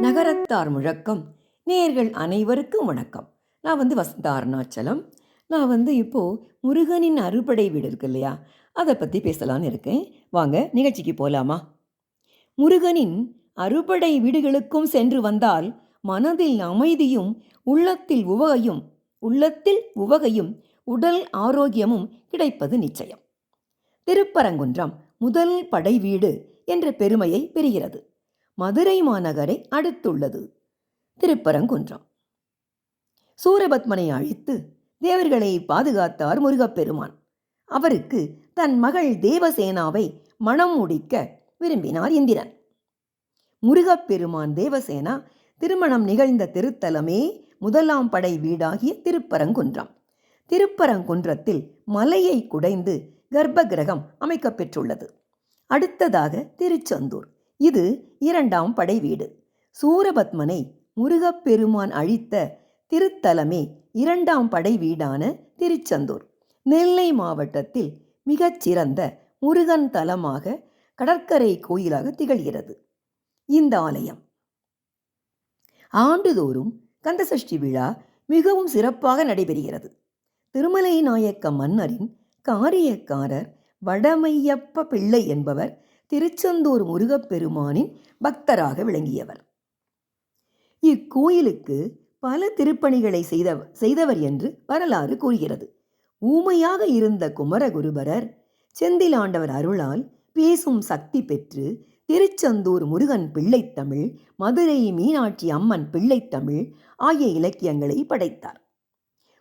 நகரத்தார் முழக்கம். நேர்கள் அனைவருக்கும் வணக்கம். நான் வந்து வசந்தா அருணாச்சலம். நான் வந்து இப்போது முருகனின் அறுபடை வீடு இருக்கு இல்லையா? அதை பற்றி பேசலான்னு இருக்கேன். வாங்க நிகழ்ச்சிக்கு போகலாமா முருகனின் அறுபடை வீடுகளுக்கும் சென்று வந்தால் மனதில் அமைதியும் உள்ளத்தில் உவகையும் உள்ளத்தில் உவகையும் உடல் ஆரோக்கியமும் கிடைப்பது நிச்சயம். திருப்பரங்குன்றம் முதல் படை வீடு என்ற பெருமையை பெறுகிறது. மதுரை மாநகரை அடுத்துள்ளது. திருப்பரங்குன்றம். சூரபத்மனை அழித்து தேவர்களை பாதுகாத்தார் முருகப்பெருமான். அவருக்கு தன் மகள் தேவசேனாவை மணம் முடிக்க விரும்பினார் இந்திரன். முருகப்பெருமான் தேவசேனா திருமணம் நிகழ்ந்த திருத்தலமே முதலாம் படை வீடாகிய திருப்பரங்குன்றம். திருப்பரங்குன்றத்தில் மலையை குடைந்து கர்ப்பகிரகம் அமைக்கப்பெற்றுள்ளது. அடுத்ததாக திருச்செந்தூர். இது இரண்டாம் படை வீடு. சூரபத்மனை முருகப்பெருமான் அழித்த திருத்தலமே இரண்டாம் படை வீடான திருச்செந்தூர். நெல்லை மாவட்டத்தில் மிகச்சிறந்த முருகன் தலமாக கடற்கரை கோயிலாக திகழ்கிறது. இந்த ஆலயம் ஆண்டுதோறும் கந்தசஷ்டி விழா மிகவும் சிறப்பாக நடைபெறுகிறது. திருமலை நாயக்க மன்னரின் காரியக்காரர் வடமையப்ப பிள்ளை என்பவர் திருச்செந்தூர் முருகப்பெருமானின் பக்தராக விளங்கியவர். இக்கோயிலுக்கு பல திருப்பணிகளை செய்த செய்தவர் என்று வரலாறு கூறுகிறது. ஊமையாக இருந்த குமரகுருபரர் செந்திலாண்டவர் அருளால் பேசும் சக்தி பெற்று திருச்செந்தூர் முருகன் பிள்ளைத்தமிழ் மதுரை மீனாட்சி அம்மன் பிள்ளைத்தமிழ் ஆகிய இலக்கியங்களை படைத்தார்.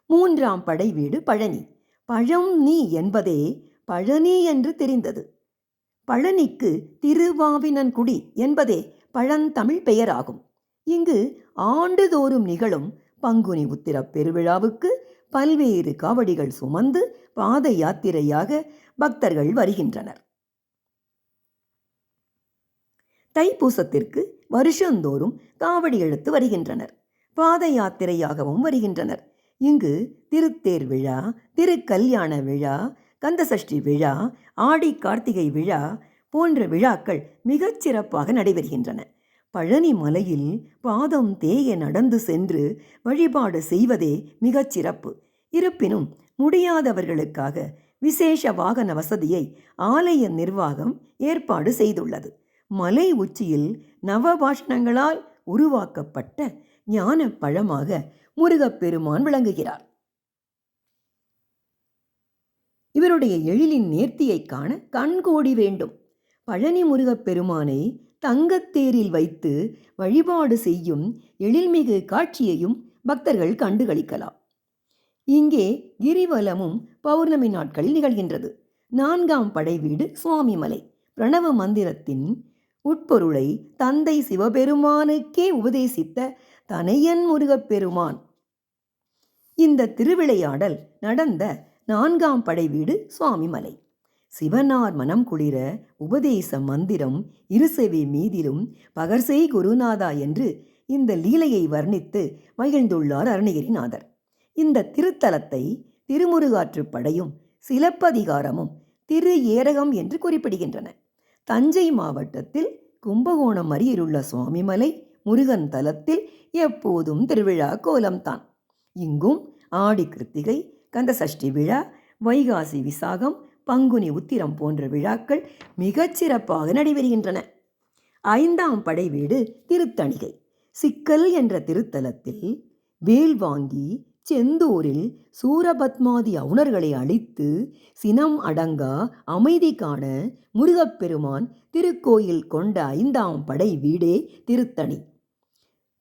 மூன்றாம் படை வீடு பழனி. பழம் நீ என்பதே பழனி என்று தெரிந்தது. பழனிக்கு திருவாவினன்குடி என்பதே பழந்தமிழ் பெயராகும். இங்கு ஆண்டுதோறும் நிகழும் பங்குனி உத்திரப் பெருவிழாவுக்கு பல்வேறு காவடிகள் சுமந்து பாத யாத்திரையாக பக்தர்கள் வருகின்றனர். தைப்பூசத்திற்கு வருஷந்தோறும் காவடி எடுத்து வருகின்றனர். பாத யாத்திரையாகவும் வருகின்றனர். இங்கு திருத்தேர் விழா திருக்கல்யாண விழா கந்தசஷ்டி விழா ஆடி கார்த்திகை விழா போன்ற விழாக்கள் மிகச் சிறப்பாக நடைபெறுகின்றன. பழனி மலையில் பாதம் தேய நடந்து சென்று வழிபாடு செய்வதே மிகச் சிறப்பு. இருப்பினும் முடியாதவர்களுக்காக விசேஷ வாகன வசதியை ஆலய நிர்வாகம் ஏற்பாடு செய்துள்ளது. மலை உச்சியில் நவபாஷணங்களால் உருவாக்கப்பட்ட ஞான பழமாக முருகப்பெருமான் விளங்குகிறார். இவருடைய எழிலின் நேர்த்தியை காண கண்கோடி வேண்டும். பழனி முருகப் பெருமானை தங்கத்தேரில் வைத்து வழிபாடு செய்யும் எழில்மிகு காட்சியையும் பக்தர்கள் கண்டுகளிக்கலாம். இங்கே கிரிவலமும் பௌர்ணமி நாட்களில் நிகழ்கின்றது. நான்காம் படை வீடு சுவாமிமலை. பிரணவ மந்திரத்தின் உட்பொருளை தந்தை சிவபெருமானுக்கே உபதேசித்த தனையன் முருகப்பெருமான் இந்த திருவிளையாடல் நடந்த நான்காம் படை வீடு சுவாமிமலை. சிவனார் மனம் குளிர உபதேச மந்திரம் இருசெவி மீதிலும் பகர்செய் குருநாதா என்று இந்த லீலையை வர்ணித்து மகிழ்ந்துள்ளார் அருணகிரிநாதர். இந்த திருத்தலத்தை திருமுருகாற்று படையும் சிலப்பதிகாரமும் திரு ஏரகம் என்று குறிப்பிடுகின்றன. தஞ்சை மாவட்டத்தில் கும்பகோணம் அருகிலுள்ள சுவாமிமலை முருகன் தலத்தில் எப்போதும் திருவிழா கோலம்தான். இங்கும் ஆடி கிருத்திகை கந்தசஷ்டி விழா வைகாசி விசாகம் பங்குனி உத்திரம் போன்ற விழாக்கள் மிகச்சிறப்பாக நடைபெறுகின்றன. ஐந்தாம் படை வீடு திருத்தணிகை. சிக்கல் என்ற திருத்தலத்தில் வேல் வாங்கி செந்தூரில் சூரபத்மாதி அவுணர்களை அழித்து சினம் அடங்கா அமைதி காண முருகப்பெருமான் திருக்கோயில் கொண்ட ஐந்தாம் படை வீடே திருத்தணி.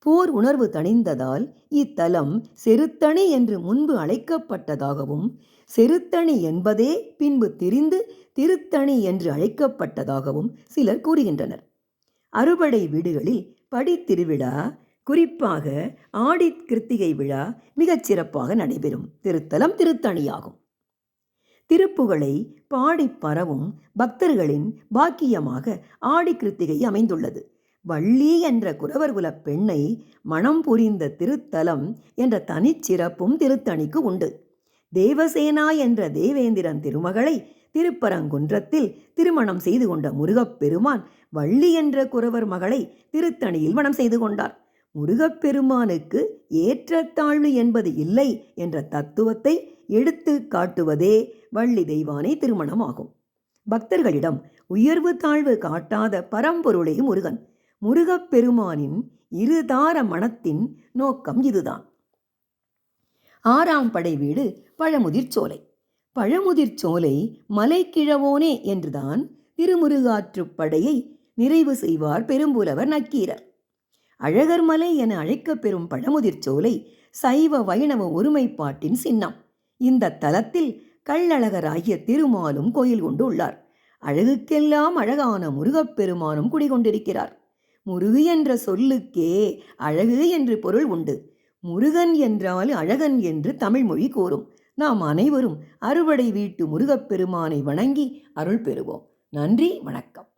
போர் உணர்வு தணிந்ததால் இத்தலம் செருத்தணி என்று முன்பு அழைக்கப்பட்டதாகவும் செருத்தணி என்பதே பின்பு திரிந்து திருத்தணி என்று அழைக்கப்பட்டதாகவும் சிலர் கூறுகின்றனர். அறுபடை வீடுகளில் படித்திருவிழா குறிப்பாக ஆடி கிருத்திகை விழா மிகச் சிறப்பாக நடைபெறும். திருத்தலம் திருத்தணியாகும். திருப்புகழை பாடி பரவும் பக்தர்களின் பாக்கியமாக ஆடி கிருத்திகை அமைந்துள்ளது. வள்ளி என்ற குறவர்குல பெண்ணை மணம் புரிந்த திருத்தலம் என்ற தனிச்சிறப்பும் திருத்தணிக்கு உண்டு. தேவசேனா என்ற தேவேந்திரன் திருமகளை திருப்பரங்குன்றத்தில் திருமணம் செய்து கொண்ட முருகப்பெருமான் வள்ளி என்ற குறவர் மகளை திருத்தணியில் மணம் செய்து கொண்டார். முருகப்பெருமானுக்கு ஏற்றத்தாழ்வு என்பது இல்லை என்ற தத்துவத்தை எடுத்து காட்டுவதே வள்ளி தெய்வானை திருமணமாகும். பக்தர்களிடம் உயர்வு தாழ்வு காட்டாத பரம்பொருளே முருகன். முருகப்பெருமானின் இருதார மனத்தின் நோக்கம் இதுதான். ஆறாம் படை வீடு பழமுதிர் சோலை. பழமுதிர் சோலை மலைக்கிழவோனே என்றுதான் திருமுருகாற்றுப் படையை நிறைவு செய்வார் பெரும்புலவர் நக்கீரர். அழகர் மலை என அழைக்கப்பெறும் பழமுதிர் சோலை சைவ வைணவ ஒருமைப்பாட்டின் சின்னம். இந்த தலத்தில் கள்ளழகராகிய திருமாலும் கோயில் கொண்டு உள்ளார். அழகுக்கெல்லாம் அழகான முருகப்பெருமானும் குடிகொண்டிருக்கிறார். முருகு என்ற சொல்லுக்கே அழகு என்று பொருள் உண்டு. முருகன் என்றால் அழகன் என்று தமிழ்மொழி கூறும். நாம் அனைவரும் அறுவடை வீட்டு முருகப்பெருமானை வணங்கி அருள் பெறுவோம். நன்றி வணக்கம்.